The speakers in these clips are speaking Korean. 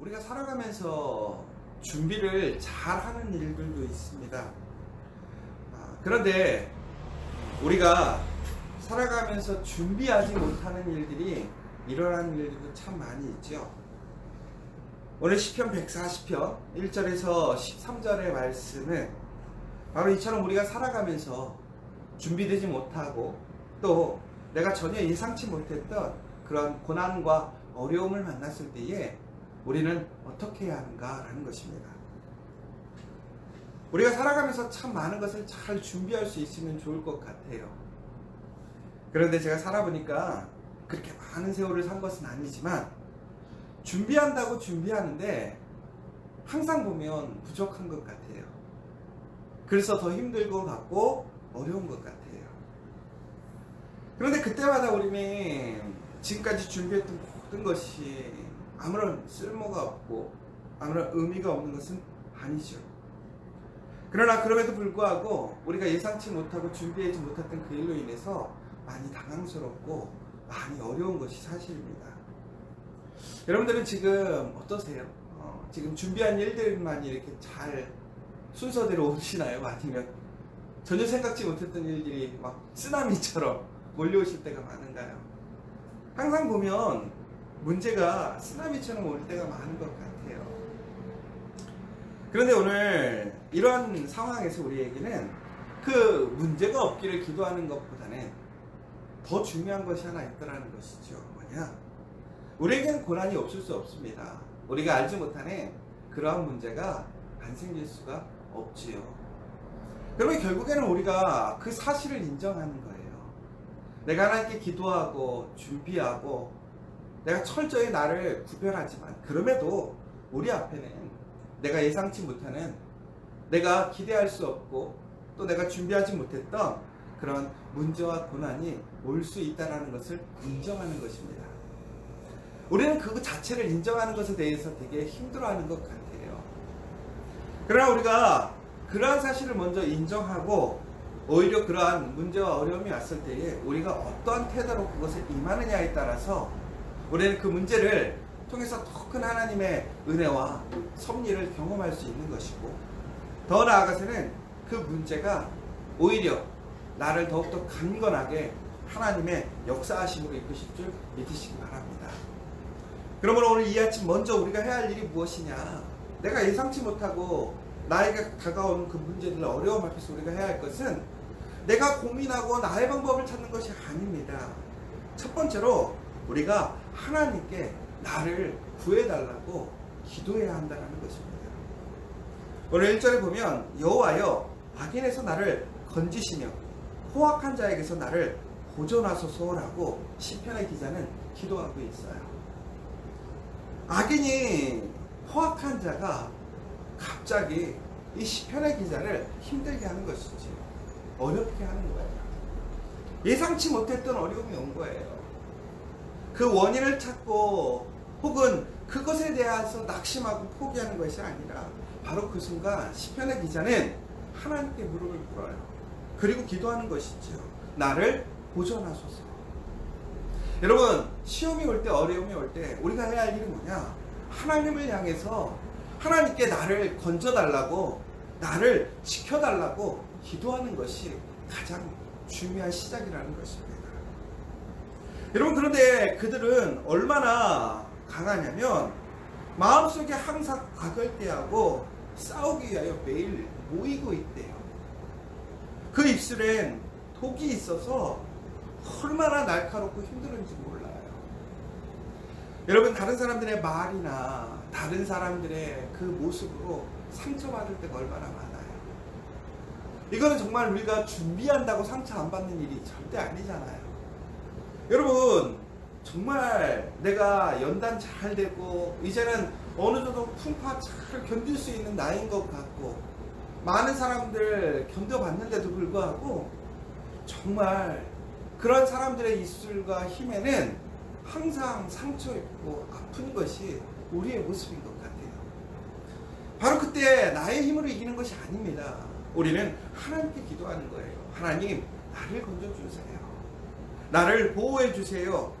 우리가 살아가면서 준비를 잘 하는 일들도 있습니다. 아, 그런데 우리가 살아가면서 준비하지 못하는 일들이 일어나는 일들도 참 많이 있죠. 오늘 시편 140편 1절에서 13절의 말씀은 바로 이처럼 우리가 살아가면서 준비되지 못하고 또 내가 전혀 예상치 못했던 그런 고난과 어려움을 만났을 때에 우리는 어떻게 해야 하는가라는 것입니다. 우리가 살아가면서 참 많은 것을 잘 준비할 수 있으면 좋을 것 같아요. 그런데 제가 살아보니까 그렇게 많은 세월을 산 것은 아니지만 준비한다고 준비하는데 항상 보면 부족한 것 같아요. 그래서 더 힘들 것 같고 어려운 것 같아요. 그런데 그때마다 우리는 지금까지 준비했던 모든 것이 아무런 쓸모가 없고 아무런 의미가 없는 것은 아니죠. 그러나 그럼에도 불구하고 우리가 예상치 못하고 준비하지 못했던 그 일로 인해서 많이 당황스럽고 많이 어려운 것이 사실입니다. 여러분들은 지금 어떠세요? 어, 지금 준비한 일들만 이렇게 잘 순서대로 오시나요? 아니면 전혀 생각지 못했던 일들이 막 쓰나미처럼 몰려오실 때가 많은가요? 항상 보면 문제가 쓰나미처럼 올 때가 많은 것 같아요. 그런데 오늘 이러한 상황에서 우리에게는 그 문제가 없기를 기도하는 것보다는 더 중요한 것이 하나 있더라는 것이죠. 뭐냐? 우리에게는 고난이 없을 수 없습니다. 우리가 알지 못하는 그러한 문제가 안 생길 수가 없지요. 그러면 결국에는 우리가 그 사실을 인정하는 거예요. 내가 하나님께 기도하고 준비하고 내가 철저히 나를 구별하지만 그럼에도 우리 앞에는 내가 예상치 못하는 내가 기대할 수 없고 또 내가 준비하지 못했던 그런 문제와 고난이 올 수 있다는 것을 인정하는 것입니다. 우리는 그거 자체를 인정하는 것에 대해서 되게 힘들어하는 것 같아요. 그러나 우리가 그러한 사실을 먼저 인정하고 오히려 그러한 문제와 어려움이 왔을 때에 우리가 어떠한 태도로 그것을 임하느냐에 따라서 우리는 그 문제를 통해서 더 큰 하나님의 은혜와 섭리를 경험할 수 있는 것이고 더 나아가서는 그 문제가 오히려 나를 더욱더 강건하게 하나님의 역사하심으로 이끄실 줄 믿으시기 바랍니다. 그러므로 오늘 이 아침 먼저 우리가 해야 할 일이 무엇이냐? 내가 예상치 못하고 나에게 다가오는 그 문제들 어려움 앞에서 우리가 해야 할 것은 내가 고민하고 나의 방법을 찾는 것이 아닙니다. 첫 번째로 우리가 하나님께 나를 구해달라고 기도해야 한다는 것입니다. 오늘 1절에 보면 여호와여 악인에서 나를 건지시며 포악한 자에게서 나를 보존하소서라고 시편의 기자는 기도하고 있어요. 악인이 포악한 자가 갑자기 이 시편의 기자를 힘들게 하는 것이지 어렵게 하는 거예요. 예상치 못했던 어려움이 온 거예요. 그 원인을 찾고 혹은 그것에 대해서 낙심하고 포기하는 것이 아니라 바로 그 순간 시편의 기자는 하나님께 무릎을 꿇어요. 그리고 기도하는 것이죠. 나를 보존하소서. 여러분 시험이 올 때 어려움이 올 때 우리가 해야 할 일이 뭐냐? 하나님을 향해서 하나님께 나를 건져달라고 나를 지켜달라고 기도하는 것이 가장 중요한 시작이라는 것입니다. 여러분 그런데 그들은 얼마나 강하냐면 마음속에 항상 악을 대하고 싸우기 위하여 매일 모이고 있대요. 그 입술엔 독이 있어서 얼마나 날카롭고 힘들은지 몰라요. 여러분 다른 사람들의 말이나 다른 사람들의 그 모습으로 상처받을 때가 얼마나 많아요. 이거는 정말 우리가 준비한다고 상처 안 받는 일이 절대 아니잖아요. 여러분 정말 내가 연단 잘 되고 이제는 어느 정도 풍파 잘 견딜 수 있는 나이인 것 같고 많은 사람들 견뎌봤는데도 불구하고 정말 그런 사람들의 입술과 힘에는 항상 상처 입고 아픈 것이 우리의 모습인 것 같아요. 바로 그때 나의 힘으로 이기는 것이 아닙니다. 우리는 하나님께 기도하는 거예요. 하나님, 나를 건져주세요. 나를 보호해 주세요.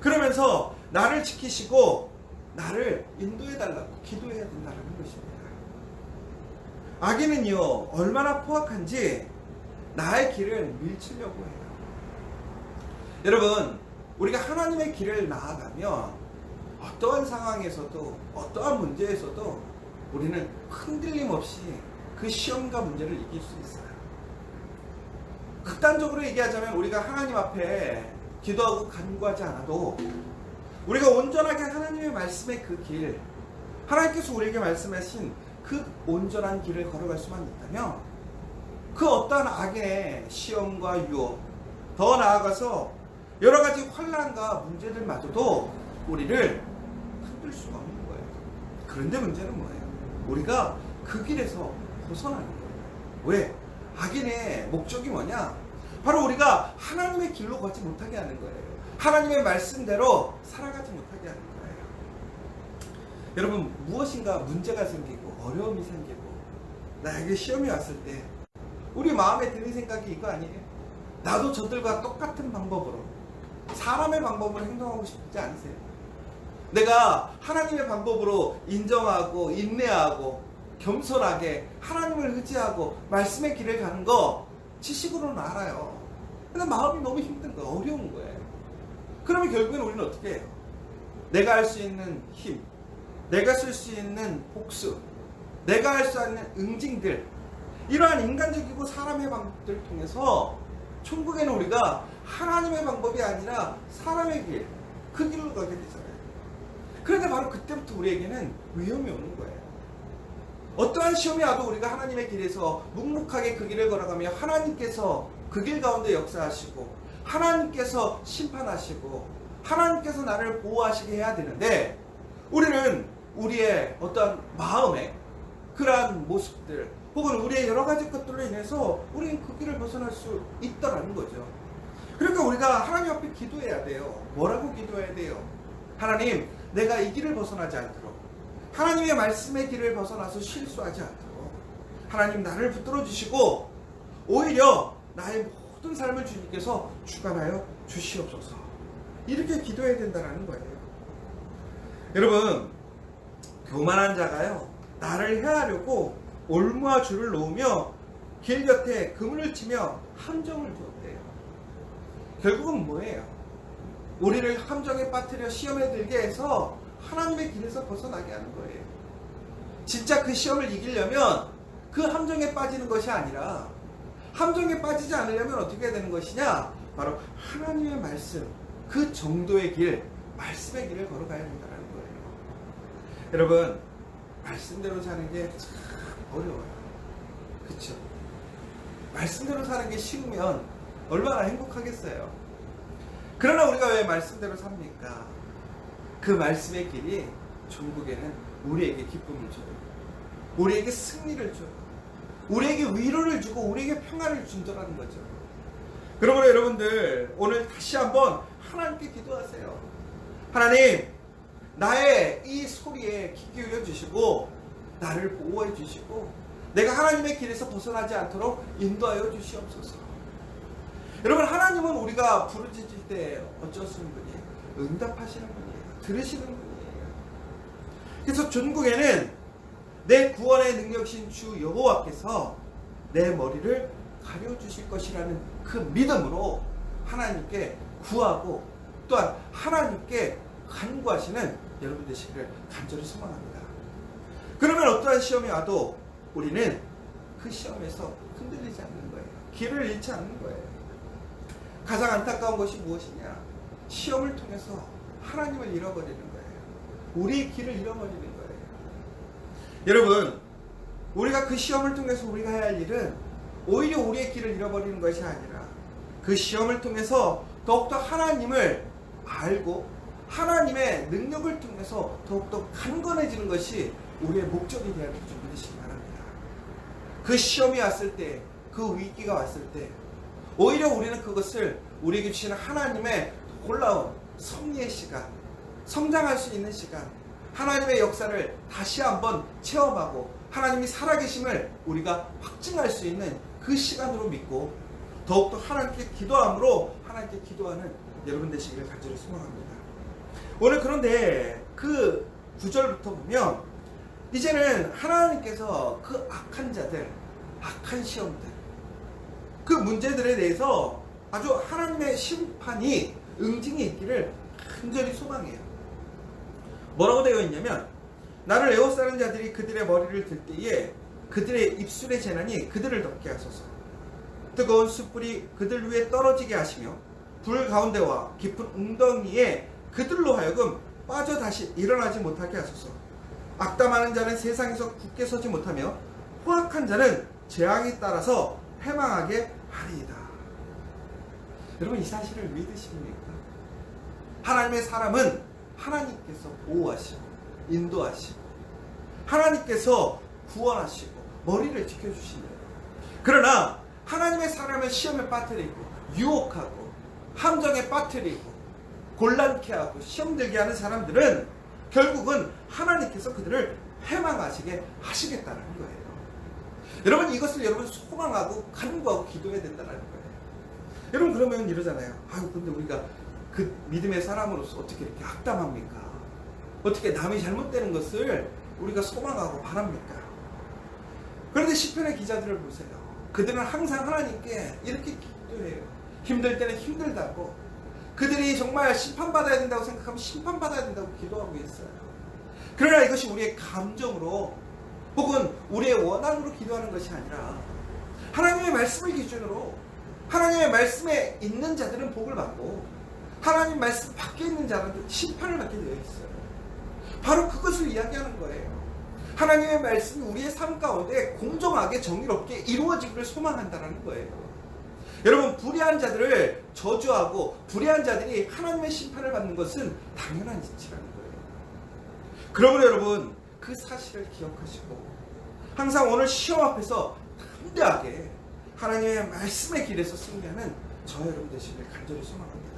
그러면서 나를 지키시고 나를 인도해 달라고 기도해야 된다는 것입니다. 악인은요, 얼마나 포악한지 나의 길을 밀치려고 해요. 여러분, 우리가 하나님의 길을 나아가면 어떠한 상황에서도, 어떠한 문제에서도 우리는 흔들림 없이 그 시험과 문제를 이길 수 있어요. 극단적으로 얘기하자면 우리가 하나님 앞에 기도하고 간구하지 않아도 우리가 온전하게 하나님의 말씀의 그 길, 하나님께서 우리에게 말씀하신 그 온전한 길을 걸어갈 수만 있다면 그 어떠한 악의 시험과 유혹, 더 나아가서 여러 가지 환란과 문제들마저도 우리를 흔들 수가 없는 거예요. 그런데 문제는 뭐예요? 우리가 그 길에서 벗어나는 거예요. 왜? 악인의 목적이 뭐냐? 바로 우리가 하나님의 길로 걷지 못하게 하는 거예요. 하나님의 말씀대로 살아가지 못하게 하는 거예요. 여러분, 무엇인가 문제가 생기고 어려움이 생기고 나에게 시험이 왔을 때 우리 마음에 드는 생각이 이거 아니에요? 나도 저들과 똑같은 방법으로 사람의 방법으로 행동하고 싶지 않으세요? 내가 하나님의 방법으로 인정하고 인내하고 겸손하게 하나님을 의지하고 말씀의 길을 가는 거 지식으로는 알아요. 근데 마음이 너무 힘든 거예요. 어려운 거예요. 그러면 결국엔 우리는 어떻게 해요? 내가 할 수 있는 힘, 내가 쓸 수 있는 복수, 내가 할 수 있는 응징들, 이러한 인간적이고 사람의 방법들을 통해서 천국에는 우리가 하나님의 방법이 아니라 사람의 길, 그 길로 가게 되잖아요. 그런데 바로 그때부터 우리에게는 위험이 오는 거예요. 어떠한 시험이 와도 우리가 하나님의 길에서 묵묵하게 그 길을 걸어가며 하나님께서 그 길 가운데 역사하시고 하나님께서 심판하시고 하나님께서 나를 보호하시게 해야 되는데 우리는 우리의 어떤 마음에 그러한 모습들 혹은 우리의 여러 가지 것들로 인해서 우리는 그 길을 벗어날 수 있다라는 거죠. 그러니까 우리가 하나님 앞에 기도해야 돼요. 뭐라고 기도해야 돼요? 하나님, 내가 이 길을 벗어나지 않도록 하나님의 말씀의 길을 벗어나서 실수하지 않도록 하나님 나를 붙들어 주시고 오히려 나의 모든 삶을 주님께서 주관하여 주시옵소서. 이렇게 기도해야 된다는 거예요. 여러분, 교만한 자가요, 나를 해하려고 올무와 줄을 놓으며 길 곁에 그물을 치며 함정을 두었대요. 결국은 뭐예요? 우리를 함정에 빠뜨려 시험에 들게 해서 하나님의 길에서 벗어나게 하는 거예요. 진짜 그 시험을 이기려면 그 함정에 빠지는 것이 아니라 함정에 빠지지 않으려면 어떻게 해야 되는 것이냐? 바로 하나님의 말씀, 그 정도의 길, 말씀의 길을 걸어가야 된다는 거예요. 여러분, 말씀대로 사는 게 참 어려워요. 그쵸? 말씀대로 사는 게 쉬우면 얼마나 행복하겠어요. 그러나 우리가 왜 말씀대로 삽니까? 그 말씀의 길이 전국에는 우리에게 기쁨을 줘요. 우리에게 승리를 줘요. 우리에게 위로를 주고 우리에게 평안을 준다는 거죠. 그러므로 여러분들 오늘 다시 한번 하나님께 기도하세요. 하나님, 나의 이 소리에 귀 기울여 주시고 나를 보호해 주시고 내가 하나님의 길에서 벗어나지 않도록 인도하여 주시옵소서. 여러분 하나님은 우리가 부르짖을 때 어쩌시는 분이에요? 응답하시는 분이에요. 들으시는 분이에요. 그래서 전국에는 내 구원의 능력신 주 여호와께서 내 머리를 가려 주실 것이라는 그 믿음으로 하나님께 구하고 또한 하나님께 간구하시는 여러분 되시기를 간절히 소망합니다. 그러면 어떠한 시험이 와도 우리는 그 시험에서 흔들리지 않는 거예요. 길을 잃지 않는 거예요. 가장 안타까운 것이 무엇이냐? 시험을 통해서 하나님을 잃어버리는 거예요. 우리의 길을 잃어버리는 거예요. 여러분, 우리가 그 시험을 통해서 우리가 해야 할 일은 오히려 우리의 길을 잃어버리는 것이 아니라 그 시험을 통해서 더욱더 하나님을 알고 하나님의 능력을 통해서 더욱더 강건해지는 것이 우리의 목적이 되어야 줄 믿으시기 바랍니다. 그 시험이 왔을 때, 그 위기가 왔을 때, 오히려 우리는 그것을 우리에게 주시는 하나님의 놀라운 섭리의 시간, 성장할 수 있는 시간, 하나님의 역사를 다시 한번 체험하고 하나님이 살아계심을 우리가 확증할 수 있는 그 시간으로 믿고 더욱더 하나님께 기도함으로 하나님께 기도하는 여러분 되시기를 간절히 소망합니다. 오늘 그런데 그 9절부터 보면 이제는 하나님께서 그 악한 자들, 악한 시험들, 그 문제들에 대해서 아주 하나님의 심판이 응징이 있기를 간절히 소망해요. 뭐라고 되어 있냐면 나를 에워싸는 자들이 그들의 머리를 들 때에 그들의 입술의 재난이 그들을 덮게 하소서. 뜨거운 숯불이 그들 위에 떨어지게 하시며 불 가운데와 깊은 웅덩이에 그들로 하여금 빠져 다시 일어나지 못하게 하소서. 악담하는 자는 세상에서 굳게 서지 못하며 포악한 자는 재앙이 따라서 해망하게 하리이다. 여러분 이 사실을 믿으십니까? 하나님의 사람은 하나님께서 보호하시고 인도하시고 하나님께서 구원하시고 머리를 지켜주신다. 그러나 하나님의 사람을 시험에 빠뜨리고 유혹하고 함정에 빠뜨리고 곤란케 하고 시험 들게 하는 사람들은 결국은 하나님께서 그들을 해망하시게 하시겠다는 거예요. 여러분 이것을 여러분 소망하고 간구하고 기도해야 된다는 거예요. 여러분 그러면 이러잖아요. 아유 근데 우리가 그 믿음의 사람으로서 어떻게 이렇게 악담합니까? 어떻게 남이 잘못되는 것을 우리가 소망하고 바랍니까? 그런데 시편의 기자들을 보세요. 그들은 항상 하나님께 이렇게 기도해요. 힘들 때는 힘들다고. 그들이 정말 심판받아야 된다고 생각하면 심판받아야 된다고 기도하고 있어요. 그러나 이것이 우리의 감정으로 혹은 우리의 원한으로 기도하는 것이 아니라 하나님의 말씀을 기준으로 하나님의 말씀에 있는 자들은 복을 받고 하나님 말씀 밖에 있는 자들은 심판을 받게 되어 있어요. 바로 그것을 이야기하는 거예요. 하나님의 말씀이 우리의 삶 가운데 공정하게 정의롭게 이루어지기를 소망한다는 거예요. 여러분 불의한 자들을 저주하고 불의한 자들이 하나님의 심판을 받는 것은 당연한 이치라는 거예요. 그러므로 여러분 그 사실을 기억하시고 항상 오늘 시험 앞에서 담대하게 하나님의 말씀의 길에서 승리하는 저 여러분 되시길 간절히 소망합니다.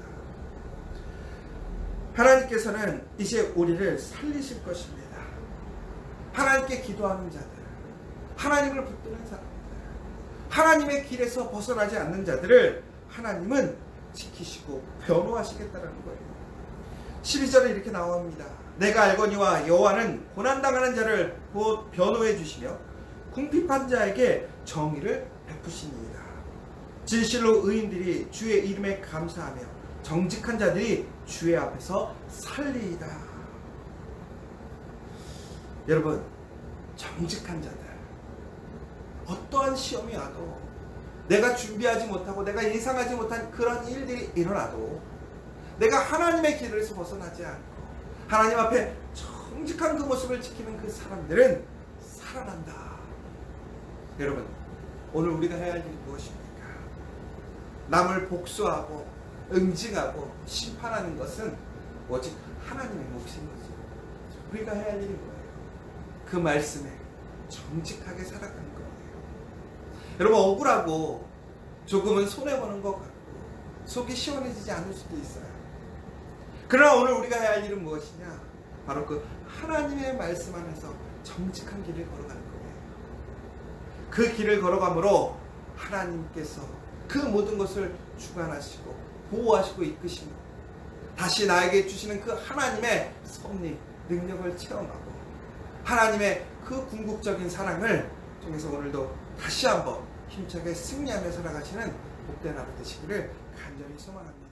하나님께서는 이제 우리를 살리실 것입니다. 하나님께 기도하는 자들, 하나님을 붙드는 사람들, 하나님의 길에서 벗어나지 않는 자들을 하나님은 지키시고 변호하시겠다는 거예요. 12절에 이렇게 나옵니다. 내가 알거니와 여호와는 고난당하는 자를 곧 변호해 주시며 궁핍한 자에게 정의를 베푸시니이다. 진실로 의인들이 주의 이름에 감사하며 정직한 자들이 주의 앞에서 살리이다. 여러분, 정직한 자들, 어떠한 시험이 와도 내가 준비하지 못하고 내가 예상하지 못한 그런 일들이 일어나도 내가 하나님의 길에서 벗어나지 않고 하나님 앞에 정직한 그 모습을 지키는 그 사람들은 살아난다. 여러분, 오늘 우리가 해야 할 일이 무엇입니까? 남을 복수하고 응징하고 심판하는 것은 오직 하나님의 몫인 거죠. 우리가 해야 할 일이 뭐예요? 그 말씀에 정직하게 살아가는 거예요. 여러분 억울하고 조금은 손해보는 것 같고 속이 시원해지지 않을 수도 있어요. 그러나 오늘 우리가 해야 할 일은 무엇이냐? 바로 그 하나님의 말씀 안에서 정직한 길을 걸어가는 거예요. 그 길을 걸어감으로 하나님께서 그 모든 것을 주관하시고 보호하시고 이끄시며 다시 나에게 주시는 그 하나님의 섭리, 능력을 체험하고 하나님의 그 궁극적인 사랑을 통해서 오늘도 다시 한번 힘차게 승리하며 살아가시는 복된 하루 되시기를 간절히 소망합니다.